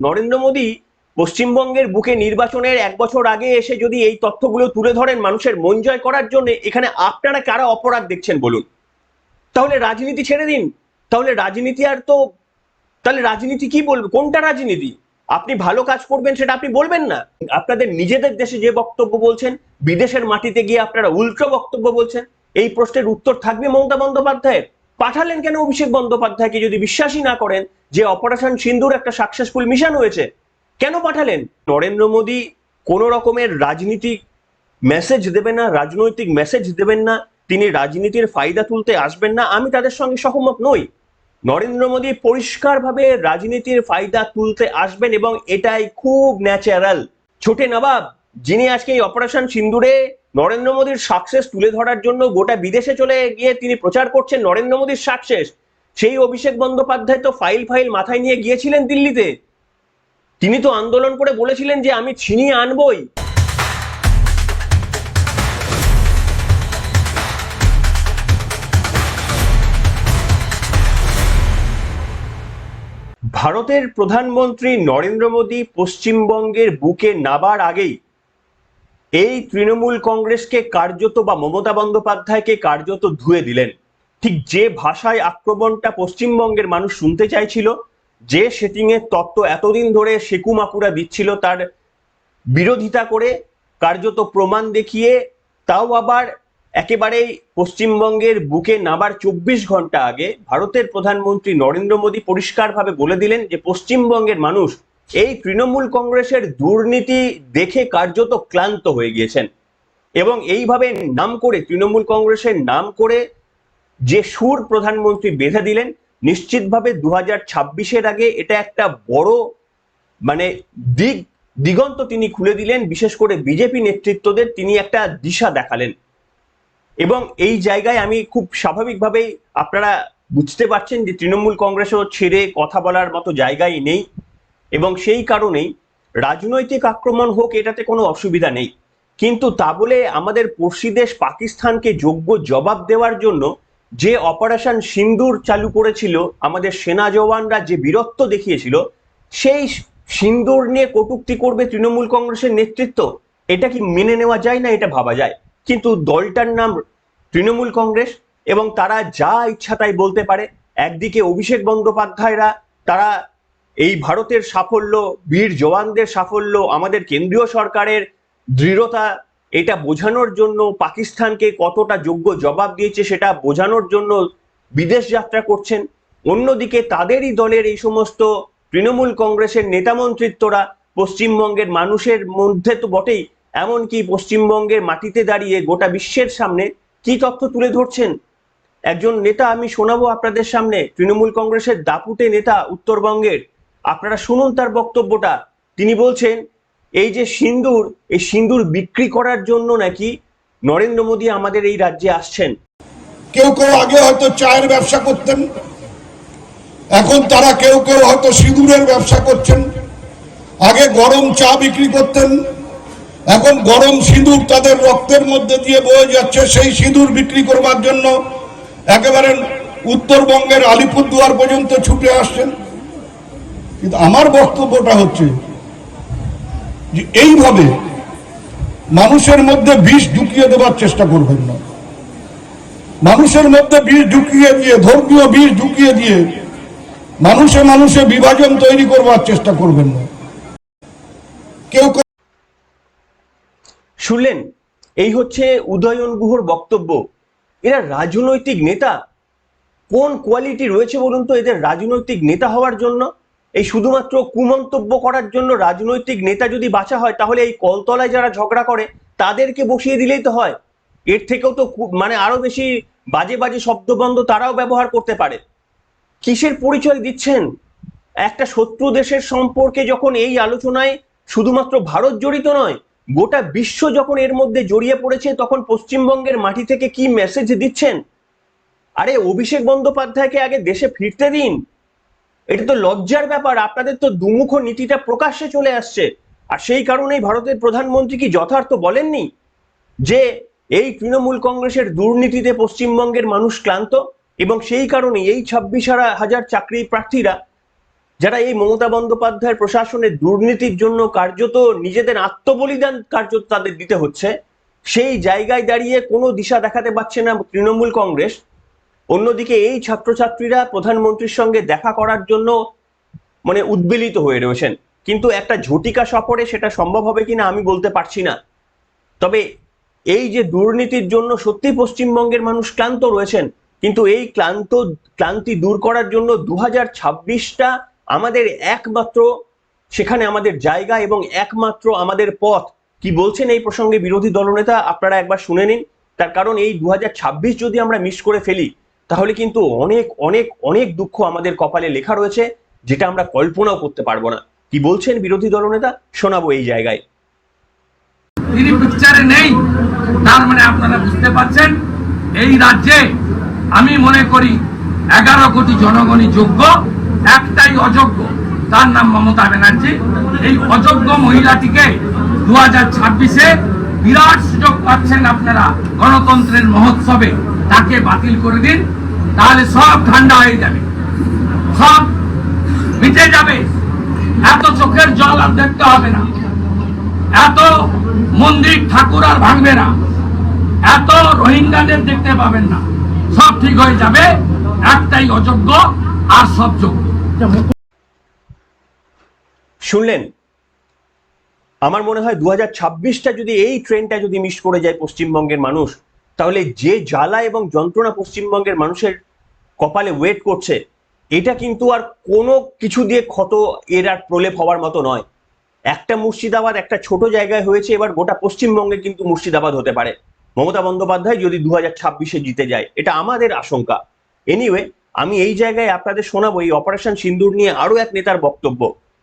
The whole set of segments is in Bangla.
নরেন্দ্র মোদী পশ্চিমবঙ্গের বুকে নির্বাচনের এক বছর আগে এসে যদি এই তথ্যগুলো তুলে ধরেন মানুষের মন জয় করার জন্য, এখানে আপনারা কারা অপরাধ দেখছেন বলুন? তাহলে রাজনীতি ছেড়ে দিন। তাহলে রাজনীতি আর তো, তাহলে রাজনীতি কি বলবে? কোনটা রাজনীতি? আপনি ভালো কাজ করবেন সেটা আপনি বলবেন না। আপনাদের নিজেদের দেশে যে বক্তব্য বলছেন, বিদেশের মাটিতে গিয়ে আপনারা উল্টো বক্তব্য বলছেন, এই প্রশ্নের উত্তর থাকবে মমতা বন্দ্যোপাধ্যায়ের। পাঠালেন কেন অভিষেক বন্দ্যোপাধ্যায়কে যদি বিশ্বাসই না করেন যে অপারেশন সিন্ধুর একটা সাকসেসফুল মিশন হয়েছে? কেন পাঠালেন? নরেন্দ্র মোদী কোন রকমের রাজনীতিক মেসেজ দেবেন না, রাজনৈতিক মেসেজ দেবেন না, তিনি রাজনীতির ফায়দা তুলতে আসবেন না, আমি তাদের সঙ্গে সহমত নই। নরেন্দ্র মোদী পরিষ্কারভাবে রাজনীতির ফায়দা তুলতে আসবেন এবং এটাই খুব ন্যাচারাল ছোটে নবাব, যিনি আজকে এই অপারেশন সিন্দুরে নরেন্দ্র মোদীর সাকসেস তুলে ধরার জন্য গোটা বিদেশে চলে গিয়ে তিনি প্রচার করছেন নরেন্দ্র মোদীর সাকসেস। সেই অভিষেক বন্দ্যোপাধ্যায় তো ফাইল ফাইল মাথায় নিয়ে গিয়েছিলেন দিল্লিতে। তিনি তো আন্দোলন করে বলেছিলেন যে আমি ছিনিয়ে আনবই। ভারতের প্রধানমন্ত্রী নরেন্দ্র মোদী পশ্চিমবঙ্গের বুকে নাবার আগেই এই তৃণমূল কংগ্রেসকে কার্যত বা মমতা বন্দ্যোপাধ্যায়কে কার্যত ধুয়ে দিলেন। ঠিক যে ভাষায় আক্রমণটা পশ্চিমবঙ্গের মানুষ শুনতে চাইছিল, যে সেটিং এর তত্ত্ব এতদিন ধরে শেকু মাকুরা দিচ্ছিল তার বিরোধিতা করে কার্যত প্রমাণ দেখিয়ে, তাও আবার একেবারেই পশ্চিমবঙ্গের বুকে নাবার চব্বিশ ঘণ্টা আগে ভারতের প্রধানমন্ত্রী নরেন্দ্র মোদী পরিষ্কারভাবে বলে দিলেন যে পশ্চিমবঙ্গের মানুষ এই তৃণমূল কংগ্রেসের দুর্নীতি দেখে কার্যত ক্লান্ত হয়ে গিয়েছেন। এবং এইভাবে নাম করে তৃণমূল কংগ্রেসের নাম করে যে সুর প্রধানমন্ত্রী বেঁধে দিলেন, নিশ্চিতভাবে দু হাজার ছাব্বিশের আগে এটা একটা বড় মানে দিক দিগন্ত তিনি খুলে দিলেন, বিশেষ করে বিজেপি নেতৃত্বদের তিনি একটা দিশা দেখালেন। এবং এই জায়গায় আমি খুব স্বাভাবিকভাবেই, আপনারা বুঝতে পারছেন যে তৃণমূল কংগ্রেসও ছেড়ে কথা বলার মতো জায়গায় নেই। এবং সেই কারণেই রাজনৈতিক আক্রমণ হোক, এটাতে কোনো অসুবিধা নেই। কিন্তু তা বলে আমাদের পড়শি দেশ পাকিস্তানকে যোগ্য জবাব দেওয়ার জন্য যে অপারেশন সিন্দুর চালু করেছিল, আমাদের সেনা জওয়ানরা যে বীরত্ব দেখিয়েছিল, সেই সিন্দুর নিয়ে কটূক্তি করবে তৃণমূল কংগ্রেসের নেতৃত্ব, এটা কি মেনে নেওয়া যায় না এটা ভাবা যায়? কিন্তু দলটার নাম তৃণমূল কংগ্রেস এবং তারা যা ইচ্ছা তাই বলতে পারে। একদিকে অভিষেক বন্দ্যোপাধ্যায়রা, তারা এই ভারতের সাফল্য, বীর জওয়ানদের সাফল্য, আমাদের কেন্দ্রীয় সরকারের দৃঢ়তা, এটা বোঝানোর জন্য পাকিস্তানকে কতটা যোগ্য জবাব দিয়েছে সেটা বোঝানোর জন্য বিদেশ যাত্রা করছেন। অন্যদিকে তাদেরই দলের এই সমস্ত তৃণমূল কংগ্রেসের নেতামন্ত্রিত্বরা পশ্চিমবঙ্গের মানুষের মধ্যে তো বটেই, এমনকি পশ্চিমবঙ্গের মাটিতে দাঁড়িয়ে গোটা বিশ্বের সামনে কি তথ্য তুলে ধরছেন? একজন নেতা আমি শোনাবো আপনাদের সামনে, তৃণমূল কংগ্রেসের দাপুটে নেতা উত্তরবঙ্গের আপনারা শুনুন তার বক্তব্যটা। তিনি বলছেন, এই যে সিন্দুর, এই সিন্দুর বিক্রি করার জন্য নাকি নরেন্দ্র মোদী আমাদের এই রাজ্যে আসছেন? কেউ কেউ আগে হয়তো চায়ের ব্যবসা করতেন, এখন তারা কেউ কেউ হয়তো সিঁদুরের ব্যবসা করছেন, আগে গরম চা বিক্রি করতেন, এখন গরম সিঁদুর তাদের রক্তের মধ্যে দিয়ে বয়ে যাচ্ছে, সেই সিঁদুর বিক্রি করবার জন্য একেবারে উত্তরবঙ্গের আলিপুরদুয়ার পর্যন্ত ছুটে আসছেন। কিন্তু আমার বক্তব্যটা হচ্ছে যে এইভাবে মানুষের মধ্যে বিষ ঢুকিয়ে দেওয়ার চেষ্টা করবেন না। মানুষের মধ্যে বিষ ঢুকিয়ে দিয়ে, ধর্মীয় বিষ ঢুকিয়ে দিয়ে মানুষে মানুষে বিভাজন তৈরি করবার চেষ্টা করবেন না। কেউ শুনলেন? এই হচ্ছে উদয়ন গুহর বক্তব্য। এরা রাজনৈতিক নেতা? কোন কোয়ালিটি রয়েছে বলুন তো এদের রাজনৈতিক নেতা হওয়ার জন্য? এই শুধুমাত্র কুমন্তব্য করার জন্য রাজনৈতিক নেতা যদি বাঁচা হয়, তাহলে এই কলতলায় যারা ঝগড়া করে, তাদেরকে বসিয়ে দিলেই তো হয়। এর থেকেও তো মানে আরও বেশি বাজে বাজে শব্দবন্ধ তারাও ব্যবহার করতে পারে। কিসের পরিচয় দিচ্ছেন? একটা শত্রু দেশের সম্পর্কে যখন এই আলোচনায় শুধুমাত্র ভারত জড়িত নয়, গোটা বিশ্ব যখন এর মধ্যে জড়িয়ে পড়েছে, তখন পশ্চিমবঙ্গের মাটি থেকে কি মেসেজ দিচ্ছেন? আরে, অভিষেক বন্দ্যোপাধ্যায়কে আগে দেশে ফিরতে দিন। এটা তো লজ্জার ব্যাপার। আপনাদের তো দুমুখ নীতিটা প্রকাশ্যে চলে আসছে। আর সেই কারণেই ভারতের প্রধানমন্ত্রী কি যথার্থ বলেননি? যে এই তৃণমূল কংগ্রেসের দুর্নীতিতে পশ্চিমবঙ্গের মানুষ ক্লান্ত এবং সেই কারণে এই ছাব্বিশ হাজার চাকরি প্রার্থীরা, যারা এই মমতা বন্দ্যোপাধ্যায়ের প্রশাসনের দুর্নীতির জন্য কার্যত নিজেদের আত্মবলিদান কার্যত তাদের দিতে হচ্ছে, সেই জায়গায় দাঁড়িয়ে কোনো দিশা দেখাতে পারছে না তৃণমূল কংগ্রেস। অন্যদিকে এই ছাত্রছাত্রীরা প্রধানমন্ত্রীর সঙ্গে দেখা করার জন্য মানে উদ্বেলিত হয়ে রয়েছেন। কিন্তু একটা ঝটিকা সফরে সেটা সম্ভব হবে কিনা আমি বলতে পারছি না। তবে এই যে দুর্নীতির জন্য সত্যি পশ্চিমবঙ্গের মানুষ ক্লান্ত রয়েছেন, কিন্তু এই ক্লান্ত, ক্লান্তি দূর করার জন্য দু হাজার ছাব্বিশটা আমাদের একমাত্র, সেখানে আমাদের জায়গা এবং একমাত্র আমাদের পথ। কি বলছেন এই প্রসঙ্গে বিরোধী দলনেতা? আপনারা একবার শুনে নিন। তার কারণ এই দু হাজার ছাব্বিশ যদি আমরা মিস করে ফেলি তাহলে কিন্তু অনেক অনেক অনেক দুঃখ আমাদের কপালে লেখা রয়েছে, যেটা আমরা কল্পনাও করতে পারব না। কি বলছেন বিরোধী দলনেতা? শোনাবো এই জায়গায়। তিনি নেই, তার মানে আপনারা বুঝতে পারছেন, এই রাজ্যে আমি মনে করি এগারো কোটি জনগণই যোগ্য, একটাই অযোগ্য, তার নাম মমতা ব্যানার্জি। এই অযোগ্য মহিলাটিকে দু হাজার ছাব্বিশে বিরাট সুযোগ পাচ্ছেন আপনারা গণতন্ত্রের মহোৎসবে। তাকে বাতিল করে দিন, তাহলে সব ঠান্ডা হয়ে যাবে। সব মিটে যাবে। এত চোখের জল আর দেখতে হবে না। এত মন্দির ঠাকুর আর ভাঙবে না। এত রোহিঙ্গাদের দেখতে পাবেন না। সব ঠিক হয়ে যাবে। একটাই অযোগ্য আর সব যোগ্য। শুনলেন? আমার মনে হয় দু ছাব্বিশটা যদি এই ট্রেনটা যদি মিস করে যায় পশ্চিমবঙ্গের মানুষ তাহলে যে জ্বালা এবং যন্ত্রণা পশ্চিমবঙ্গের মানুষের কপালে ওয়েট করছে, এটা কিন্তু আর কোনো কিছু দিয়ে ক্ষত এর আর প্রলেপ হওয়ার মতো নয়। একটা মুর্শিদাবাদ একটা ছোট জায়গায় হয়েছে, এবার গোটা পশ্চিমবঙ্গে কিন্তু মুর্শিদাবাদ হতে পারে। মমতা বন্দ্যোপাধ্যায় যদি দু হাজার ছাব্বিশে জিতে যায়, এটা আমাদের আশঙ্কা। এনিওয়ে আমি এই জায়গায় আপনাদের শোনাবো, এই অপারেশন সিন্দুর নিয়ে আরও এক নেতার বক্তব্য।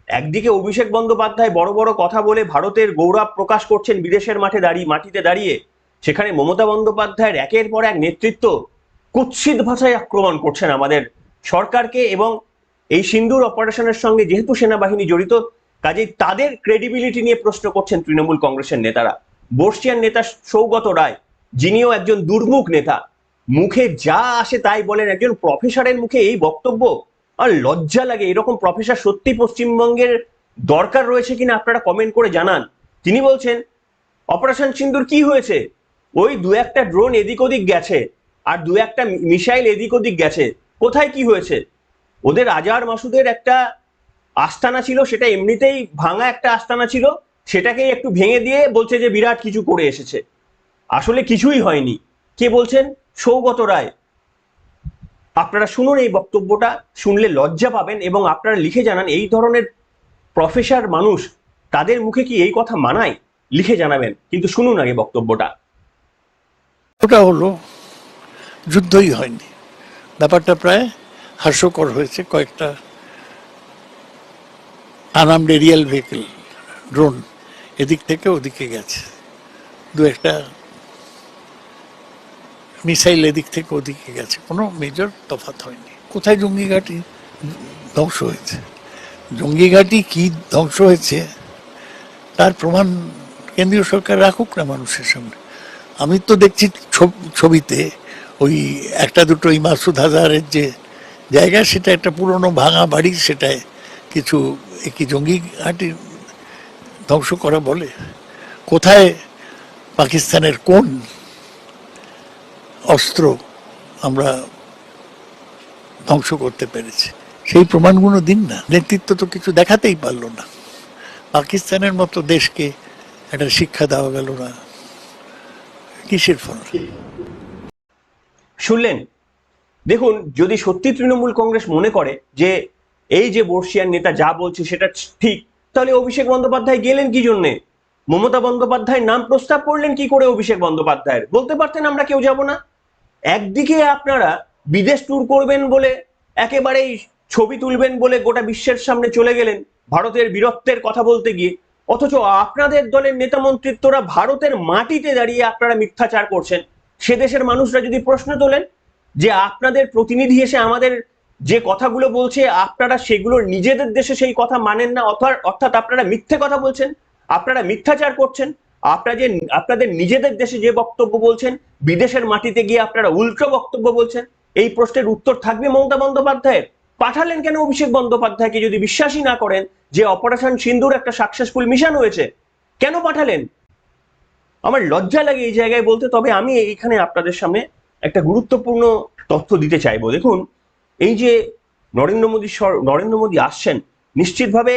একদিকে অভিষেক বন্দ্যোপাধ্যায় বড় বড় কথা বলে ভারতের গৌরব প্রকাশ করছেন বিদেশের মাঠে দাঁড়িয়ে, মাটিতে দাঁড়িয়ে। সেখানে মমতা বন্দ্যোপাধ্যায়ের একের পর এক নেতৃত্ব কুৎসিত ভাষায় আক্রমণ করছেন আমাদের সরকারকে এবং এই সিন্দুর অপারেশনের সঙ্গে যেহেতু সেনাবাহিনী জড়িত, কাজেই তাদের ক্রেডিবিলিটি নিয়ে প্রশ্ন করছেন তৃণমূল কংগ্রেসের নেতারা। বর্ষিয়ান নেতা সৌগত রায়, যিনিও একজন দুর্মুখ নেতা, মুখে যা আসে তাই বলেন, একজন প্রফেসরের মুখে এই বক্তব্য, আর লজ্জা লাগে, এরকম প্রফেসর সত্যি পশ্চিমবঙ্গের দরকার রয়েছে কিনা আপনারা কমেন্ট করে জানান। তিনি বলছেন অপারেশন সিন্দুর কি হয়েছে? ওই দু একটা ড্রোন এদিক ওদিক গেছে, আর দু একটা মিসাইল এদিক ওদিক গেছে। কোথায় কি হয়েছে? ওদের আজার মাসুদের একটা আস্তানা ছিল, সেটা এমনিতেই ভাঙা একটা আস্তানা ছিল, সেটাকেই একটু ভেঙে দিয়ে বলছে যে বিরাট কিছু করে এসেছে। আসলে কিছুই হয়নি। কে বলছেন? সৌগত রায়। আপনারা শুনুন এই বক্তব্যটা, শুনলে লজ্জা পাবেন এবং আপনারা লিখে জানান, এই ধরনের প্রফেসর মানুষ তাদের মুখে কি এই কথা মানায়? লিখে জানাবেন। কিন্তু শুনুন আগে বক্তব্যটা। ওটা হলো, যুদ্ধই হয়নি। ব্যাপারটা প্রায় হাস্যকর হয়েছে, কয়েকটা আনামড এরিয়াল ভেহিকেল ড্রোন এদিক থেকে ওদিকে গেছে। দু একটা মিসাইল এদিক থেকে ওদিকে গেছে, কোনো মেজর তফাত হয়নি। কোথায় জঙ্গি ঘাঁটি ধ্বংস হয়েছে। জঙ্গি ঘাঁটি কি ধ্বংস হয়েছে, তার প্রমাণ কেন্দ্রীয় সরকার রাখুক না মানুষের সামনে। আমি তো দেখছি ছব- ছবিতে ওই একটা দুটো এই মাসুদ হাজারের যে জায়গা, সেটা একটা পুরনো ভাঙা বাড়ি, সেটায় কিছু এ কি জঙ্গি ঘাঁটি ধ্বংস করা বলে। কোথায় পাকিস্তানের কোন অস্ত্র আমরা ধ্বংস করতে পেরেছি? সেই প্রমাণগুলো দিন না। নেতৃত্ব তো কিছু দেখাতেই পারল না। পাকিস্তানের মতো দেশকে একটা শিক্ষা দেওয়া গেল না। কিসের ফল শুনলেন? দেখুন, যদি সত্যি তৃণমূল কংগ্রেস মনে করে যে এই যে বর্ষিয়ার নেতা যা বলছে সেটা ঠিক, তাহলে অভিষেক বন্দ্যোপাধ্যায় গেলেন কি জন্যে? মমতা বন্দ্যোপাধ্যায়ের নাম প্রস্তাব করলেন কি করে অভিষেক বন্দ্যোপাধ্যায়ের? বলতে পারতেন আমরা কেউ যাব না? একদিকে আপনারা বিদেশ ট্যুর করবেন বলে একেবারেই ছবি তুলবেন বলে গোটা বিশ্বের সামনে চলে গেলেন, ভারতের বীরত্বের কথা বলতে গিয়ে। অথচ আপনাদের দলের নেতা মন্ত্রিত্বরা ভারতের মাটিতে দাঁড়িয়ে আপনারা মিথ্যাচার করছেন। সে দেশের মানুষরা যদি প্রশ্ন তোলেন যে আপনাদের প্রতিনিধি এসে আমাদের যে কথাগুলো বলছে, আপনারা সেগুলো নিজেদের দেশে সেই কথা মানেন না অর্থাৎ আপনারা মিথ্যে কথা বলছেন, আপনারা মিথ্যাচার করছেন আপনারা যে, আপনাদের নিজেদের দেশে যে বক্তব্য বলছেন, বিদেশের মাটিতে গিয়ে আপনারা উল্টো বক্তব্য বলছেন, এই প্রশ্নের উত্তর থাকবে মমতা বন্দ্যোপাধ্যায়ের। পাঠালেন কেন অভিষেক বন্দ্যোপাধ্যায়কে যদি বিশ্বাসই না করেন যে অপারেশন সিন্ধুর একটা সাকসেসফুল মিশন হয়েছে? কেন পাঠালেন? আমার লজ্জা লাগে এই জায়গায় বলতে, তবে আমি এইখানে আপনাদের সামনে একটা গুরুত্বপূর্ণ তথ্য দিতে চাইব। দেখুন, এই যে নরেন্দ্র মোদী নরেন্দ্র মোদী আসছেন, নিশ্চিতভাবে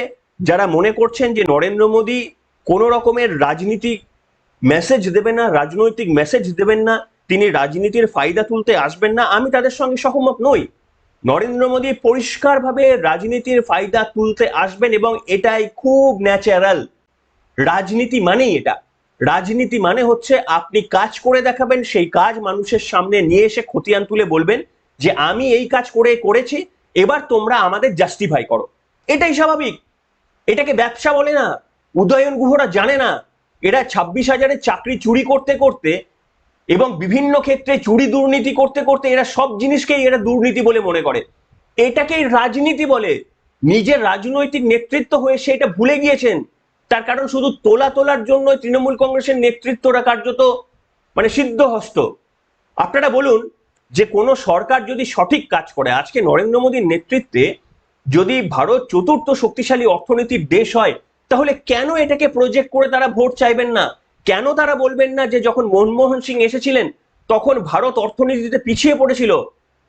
যারা মনে করছেন যে নরেন্দ্র মোদী কোনো রকমের রাজনীতিক মেসেজ দেবেন না, রাজনৈতিক মেসেজ দেবেন না, তিনি রাজনীতির ফায়দা তুলতে আসবেন না, আমি তাদের সঙ্গে সহমত নই। নরেন্দ্র মোদী পরিষ্কারভাবে রাজনীতির ফায়দা তুলতে আসবেন এবং এটাই খুব ন্যাচারাল রাজনীতি মানেই এটা। রাজনীতি মানে হচ্ছে আপনি কাজ করে দেখাবেন, সেই কাজ মানুষের সামনে নিয়ে এসে খতিয়ান তুলে বলবেন যে, আমি এই কাজ করে করেছি, এবার তোমরা আমাদের জাস্টিফাই করো। এটাই স্বাভাবিক। এটাকে ব্যবসা বলে না। উদয়ন গুহরা জানে না। এরা ছাব্বিশ হাজারের চাকরি চুরি করতে করতে এবং বিভিন্ন ক্ষেত্রে চুরি দুর্নীতি করতে করতে এরা সব জিনিসকেই এরা দুর্নীতি বলে মনে করে। এটাকেই রাজনীতি বলে। নিজের রাজনৈতিক নেতৃত্ব হয়ে সে এটা ভুলে গিয়েছেন। তার কারণ শুধু তোলা তোলার জন্য তৃণমূল কংগ্রেসের নেতৃত্বরা কার্যত মানে সিদ্ধহস্ত। আপনারা বলুন যে কোনো সরকার যদি সঠিক কাজ করে, আজকে নরেন্দ্র মোদীর নেতৃত্বে যদি ভারত চতুর্থ শক্তিশালী অর্থনীতির দেশ হয়, তাহলে কেন এটাকে প্রজেক্ট করে তারা ভোট চাইবেন না? কেন তারা বলবেন না যে যখন মনমোহন সিং এসেছিলেন, তখন ভারত অর্থনীতিতে পিছিয়ে পড়েছিল?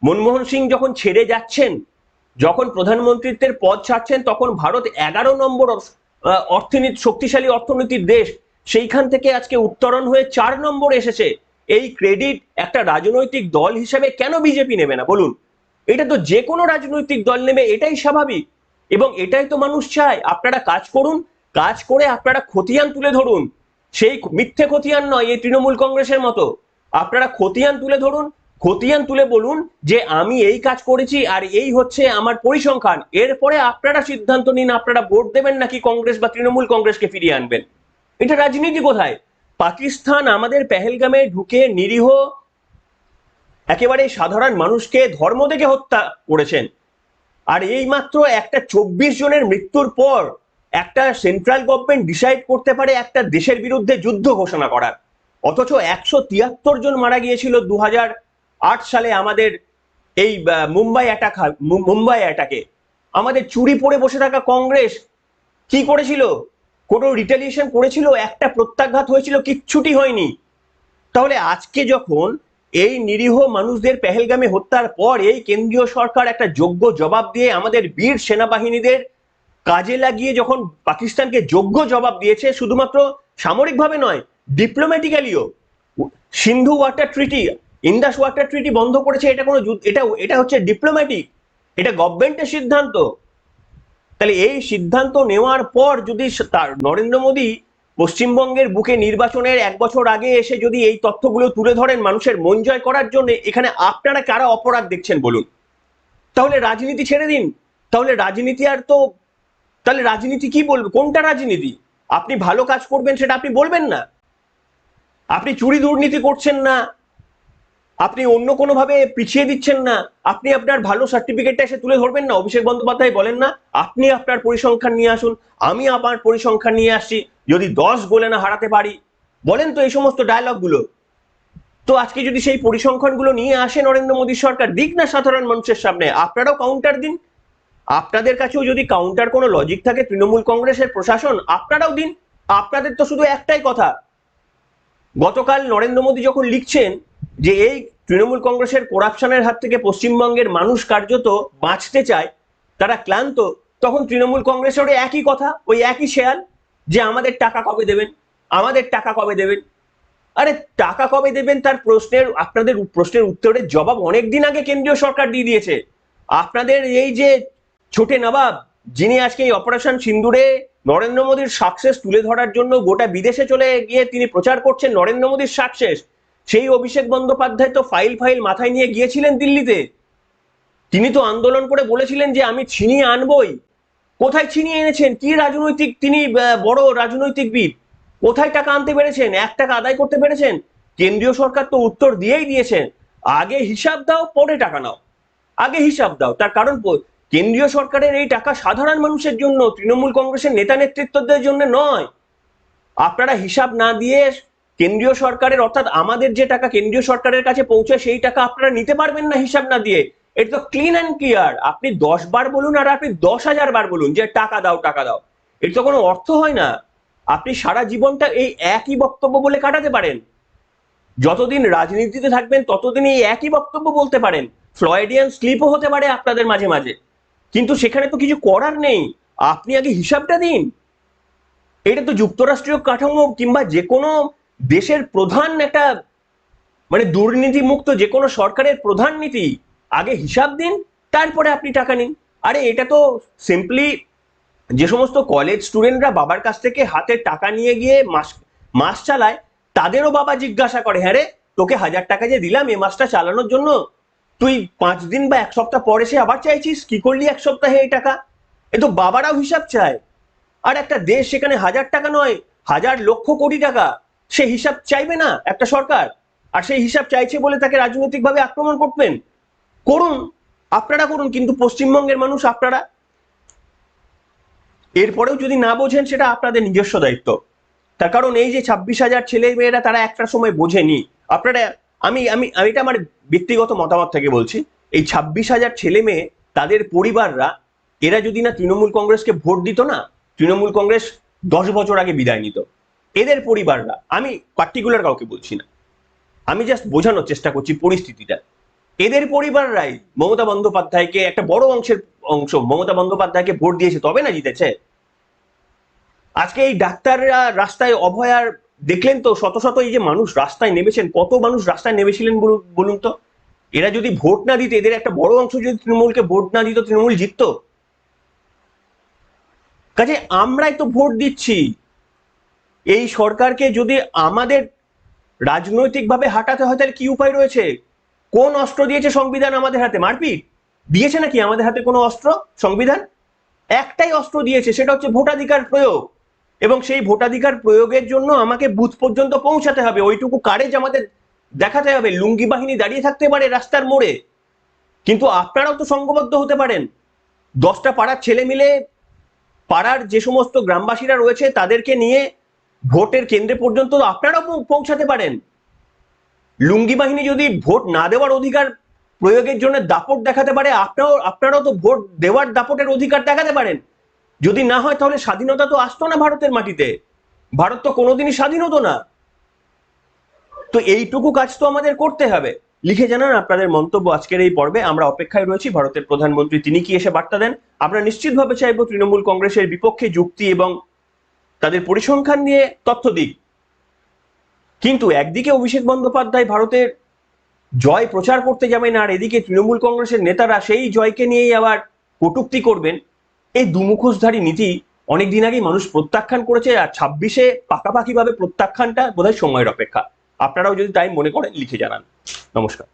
মনমোহন সিং যখন ছেড়ে যাচ্ছেন, যখন প্রধানমন্ত্রীত্বের পদ ছাড়ছেন, তখন ভারত এগারো নম্বর অর্থনীতি, শক্তিশালী অর্থনীতির দেশ। সেইখান থেকে আজকে উত্তরণ হয়ে চার নম্বর এসেছে। এই ক্রেডিট একটা রাজনৈতিক দল হিসেবে কেন বিজেপি নেবে না? বলুন। এটা তো যে কোনো রাজনৈতিক দল নেবে, এটাই স্বাভাবিক। এবং এটাই তো মানুষ চায়। আপনারা কাজ করুন, কাজ করে আপনারা খতিয়ান তুলে ধরুন। সেই মিথ্যে খতিয়ান নয়, এই তৃণমূল কংগ্রেসের মতো। আপনারা খতিয়ান তুলে ধরুন, খতিয়ান তুলে বলুন যে আমি এই কাজ করেছি আর এই হচ্ছে আমার পরিসংখ্যান। এরপরে আপনারা সিদ্ধান্ত নিন, আপনারা ভোট দেবেন নাকি কংগ্রেস বা তৃণমূল কংগ্রেসকে ফিরিয়ে আনবেন। এটা রাজনীতি কোথায়? পাকিস্তান আমাদের পেহেলগামে ঢুকে নিরীহ, একেবারে সাধারণ মানুষকে ধর্ম দেখে হত্যা করেছেন। আর এই মাত্র একটা চব্বিশ জনের মৃত্যুর পর একটা সেন্ট্রাল গভর্নমেন্ট ডিসাইড করতে পারে একটা দেশের বিরুদ্ধে যুদ্ধ ঘোষণা করার। অথচ একশো তিয়াত্তর জন মারা গিয়েছিল দু সালে আমাদের এই মুম্বাই অ্যাটাক মুম্বাই অ্যাটাকে আমাদের চুরি পড়ে বসে থাকা কংগ্রেস কি করেছিল? কোনো রিটালিয়েশন করেছিল? একটা প্রত্যাঘাত হয়েছিল? কিচ্ছুটি হয়নি। তাহলে আজকে যখন এই নিরীহ মানুষদের পেহেলগামে হত্যার পর এই কেন্দ্রীয় সরকার একটা যোগ্য জবাব দিয়ে আমাদের বীর সেনাবাহিনীদের কাজে লাগিয়ে যখন পাকিস্তানকে যোগ্য জবাব দিয়েছে, শুধুমাত্র সামরিকভাবে নয় ডিপ্লোম্যাটিক্যালিও Sindhu water treaty, Indus water treaty বন্ধ করেছে, এটা কোনো এটা এটা হচ্ছে ডিপ্লোম্যাটিক এটা গভর্নমেন্টের সিদ্ধান্ত। তাহলে এই সিদ্ধান্ত নেওয়ার পর যদি তার নরেন্দ্র মোদী পশ্চিমবঙ্গের বুকে নির্বাচনের এক বছর আগে এসে যদি এই তথ্যগুলো তুলে ধরেন মানুষের মন জয় করার জন্য, এখানে আপনারা কারা অপরাধ দেখছেন বলুন? তাহলে রাজনীতি ছেড়ে দিন। তাহলে রাজনীতি আর তো তাহলে রাজনীতি কি বলবে? কোনটা রাজনীতি? আপনি ভালো কাজ করবেন সেটা আপনি বলবেন না। আপনি চুরি দুর্নীতি করছেন না। আপনি অন্য কোনোভাবে পিছিয়ে দিচ্ছেন না। আপনি আপনার ভালো সার্টিফিকেটটা এসে তুলে ধরবেন না। অভিষেক বন্দ্যোপাধ্যায় বলেন না, আপনি আপনার পরিসংখ্যান নিয়ে আসুন, আমি আমার পরিসংখ্যান নিয়ে আসছি, যদি দশ গোলে না হারাতে পারি। বলেন তো এই সমস্ত ডায়লগগুলো তো আজকে যদি সেই পরিসংখ্যানগুলো নিয়ে আসে নরেন্দ্র মোদী সরকার, দিক না সাধারণ মানুষের সামনে? আপনারাও কাউন্টার দিন। আপনাদের কাছেও যদি কাউন্টার কোনো লজিক থাকে, তৃণমূল কংগ্রেসের প্রশাসন, আপনারাও দিন। আপনাদের তো শুধু একটাই কথা। গতকাল নরেন্দ্র মোদী যখন লিখছেন যে এই তৃণমূল কংগ্রেসের করাপশনের হাত থেকে পশ্চিমবঙ্গের মানুষ কার্যত বাঁচতে চায়, তারা ক্লান্ত, তখন তৃণমূল কংগ্রেসের একই কথা, ওই একই শেয়াল যে আমাদের টাকা কবে দেবেন? আমাদের টাকা কবে দেবেন? আরে টাকা কবে দেবেন তার প্রশ্নের, আপনাদের প্রশ্নের উত্তরের জবাব অনেক দিন আগে কেন্দ্রীয় সরকার দিয়ে দিয়েছে। আপনাদের এই যে ছোটে নবাব, যিনি আজকে এই অপারেশন সিন্দুরে নরেন্দ্র মোদীর সাকসেস তুলে ধরার জন্য গোটা বিদেশে চলে গিয়ে তিনি প্রচার করছেন নরেন্দ্র মোদীর সাকসেস সেই অভিষেক বন্দ্যোপাধ্যায় তো ফাইল ফাইল মাথায় নিয়ে গিয়েছিলেন দিল্লিতে। তিনি তো আন্দোলন করে বলেছিলেন যে, আমি ছিনিয়ে আনবই। কোথায় ছিনিয়ে এনেছেন? কি রাজনৈতিক তিনি বড় রাজনৈতিক বিদ কোথায় টাকা আনতে পেরেছেন? এক টাকা আদায় করতে পেরেছেন? কেন্দ্রীয় সরকার তো উত্তর দিয়েই দিয়েছেন আগে হিসাব দাও, পরে টাকা নাও। আগে হিসাব দাও। তার কারণ কেন্দ্রীয় সরকারের এই টাকা সাধারণ মানুষের জন্য, তৃণমূল কংগ্রেসের নেতা নেতৃত্বদের জন্য নয়। আপনারা হিসাব না দিয়ে কেন্দ্রীয় সরকারের, অর্থাৎ আমাদের যে টাকা কেন্দ্রীয় সরকারের কাছে পৌঁছায়, সেই টাকা আপনারা নিতে পারবেন না হিসাব না দিয়ে। এটা তো ক্লিন অ্যান্ড ক্লিয়ার আপনি দশ বার বলুন আর আপনি দশ হাজার বার বলুন যে টাকা দাও টাকা দাও। এর তো কোনো অর্থ হয় না। আপনি সারা জীবনটা এই একই বক্তব্য বলে কাটাতে পারেন। যতদিন রাজনীতিতে থাকবেন, ততদিন এই একই বক্তব্য বলতে পারেন। ফ্লয়েডিয়ান স্লিপও হতে পারে আপনাদের মাঝে মাঝে। কিন্তু সেখানে তো কিছু করার নেই। আপনি আগে হিসাবটা দিন। এটা তো যুক্তরাষ্ট্রীয় কাঠামো কিংবা যে কোনো দেশের প্রধান একটা মানে দুর্নীতি মুক্ত যে কোনো সরকারের প্রধান নীতি, আগে হিসাব দিন, তারপরে আপনি টাকা নিন। আরে, এটা তো সিম্পলি যে সমস্ত কলেজ স্টুডেন্টরা বাবার কাছ থেকে হাতে টাকা নিয়ে গিয়ে মাস মাস চালায়, তাদেরও বাবা জিজ্ঞাসা করে হ্যাঁ রে, তোকে হাজার টাকা যে দিলাম, এ মাসটা চালানোর জন্য তুই পাঁচ দিন বা এক সপ্তাহ পরে সে আবার চাইছিস? কি করলি এক সপ্তাহে এই টাকা? এ তো বাবারাও হিসাব চায়। আর একটা দেশ সেখানে হাজার টাকা নয়, হাজার লক্ষ কোটি টাকা। সে হিসাব চাইবে না একটা সরকার। আর সেই হিসাব চাইছে বলে তাকে রাজনৈতিকভাবে আক্রমণ করবেন। করুন, আপনারা করুন, কিন্তু পশ্চিমবঙ্গের মানুষ আপনারা। এরপরেও যদি না বোঝেন, সেটা আপনাদের নিজস্ব দায়িত্ব। তার কারণ এই যে ছাব্বিশ হাজার ছেলে মেয়েরা, তারা একটা সময় বোঝেনি। আপনারা আমি আমি আমি এটা আমার ব্যক্তিগত মতামত থেকে বলছি। এই ছাব্বিশ হাজার ছেলে মেয়ে, তাদের পরিবাররা, এরা যদি না তৃণমূল কংগ্রেসকে ভোট দিত না, তৃণমূল কংগ্রেস দশ বছর আগে বিদায় নিত। এদের পরিবাররা, আমি পার্টিকুলার কাউকে বলছি না। আমি জাস্ট বোঝানোর চেষ্টা করছি পরিস্থিতিটা। এদের পরিবাররাই মমতা বন্দ্যোপাধ্যায়কে, একটা বড় অংশের অংশ মমতা বন্দ্যোপাধ্যায়কে ভোট দিয়েছে, তবে না জিতেছে। আজকে এই ডাক্তাররা রাস্তায় অভয়ার দেখলেন তো শত শত এই যে মানুষ রাস্তায় নেমেছেন, কত মানুষ রাস্তায় নেমেছিলেন বলুন- তো? এরা যদি ভোট না দিত, এদের একটা বড় অংশ যদি তৃণমূলকে ভোট না দিত, তৃণমূল জিততো। কাজে আমরাই তো ভোট দিচ্ছি। এই সরকারকে যদি আমাদের রাজনৈতিকভাবে হাঁটাতে হয়, তাহলে কি উপায় রয়েছে? কোন অস্ত্র দিয়েছে সংবিধান আমাদের হাতে? মারপিট? দিয়েছে নাকি আমাদের হাতে কোনো অস্ত্র, সংবিধান? একটাই অস্ত্র দিয়েছে, সেটা হচ্ছে ভোটাধিকার প্রয়োগ। এবং সেই ভোটাধিকার প্রয়োগের জন্য আমাকে বুথ পর্যন্ত পৌঁছাতে হবে। ওইটুকু কারেজ আমাদের দেখাতে হবে। লুঙ্গি বাহিনী দাঁড়িয়ে থাকতে পারে রাস্তার মোড়ে। কিন্তু আপনারাও তো সংঘবদ্ধ হতে পারেন। দশটা পাড়ার ছেলে মিলে পাড়ার যে সমস্ত গ্রামবাসীরা রয়েছে, তাদেরকে নিয়ে ভোটের কেন্দ্রে পর্যন্ত আপনারাও পৌঁছাতে পারেন। লুঙ্গি বাহিনী যদি ভোট না দেওয়ার অধিকার প্রয়োগের জন্য দাপট দেখাতে পারে, আপনারাও আপনারাও তো ভোট দেওয়ার দাপটের অধিকার দেখাতে পারেন। যদি না হয় তাহলে স্বাধীনতা তো আসতো না ভারতের মাটিতে। ভারত তো কোনোদিনই স্বাধীন হতো না। তো এইটুকু কাজ তো আমাদের করতে হবে। লিখে জানান আপনাদের মন্তব্য আজকের এই পর্বে। আমরা অপেক্ষায় রয়েছি ভারতের প্রধানমন্ত্রী তিনি কি এসে বার্তা দেন? আমরা নিশ্চিতভাবে চাইব তৃণমূল কংগ্রেসের বিপক্ষে যুক্তি এবং তাদের পরিসংখ্যান নিয়ে তথ্য দিক। কিন্তু একদিকে অভিষেক বন্দ্যোপাধ্যায় ভারতের জয় প্রচার করতে যাবেন আর এদিকে তৃণমূল কংগ্রেসের নেতারা সেই জয়কে নিয়েই আবার কটূক্তি করবেন। এই দুমুখোশধারী নীতি অনেকদিন আগেই মানুষ প্রত্যাখ্যান করেছে আর ছাব্বিশে পাকাপাকিভাবে প্রত্যাখ্যানটা বোধহয় সময়ের অপেক্ষা। আপনারাও যদি টাইম মনে করেন, লিখে জানান। নমস্কার।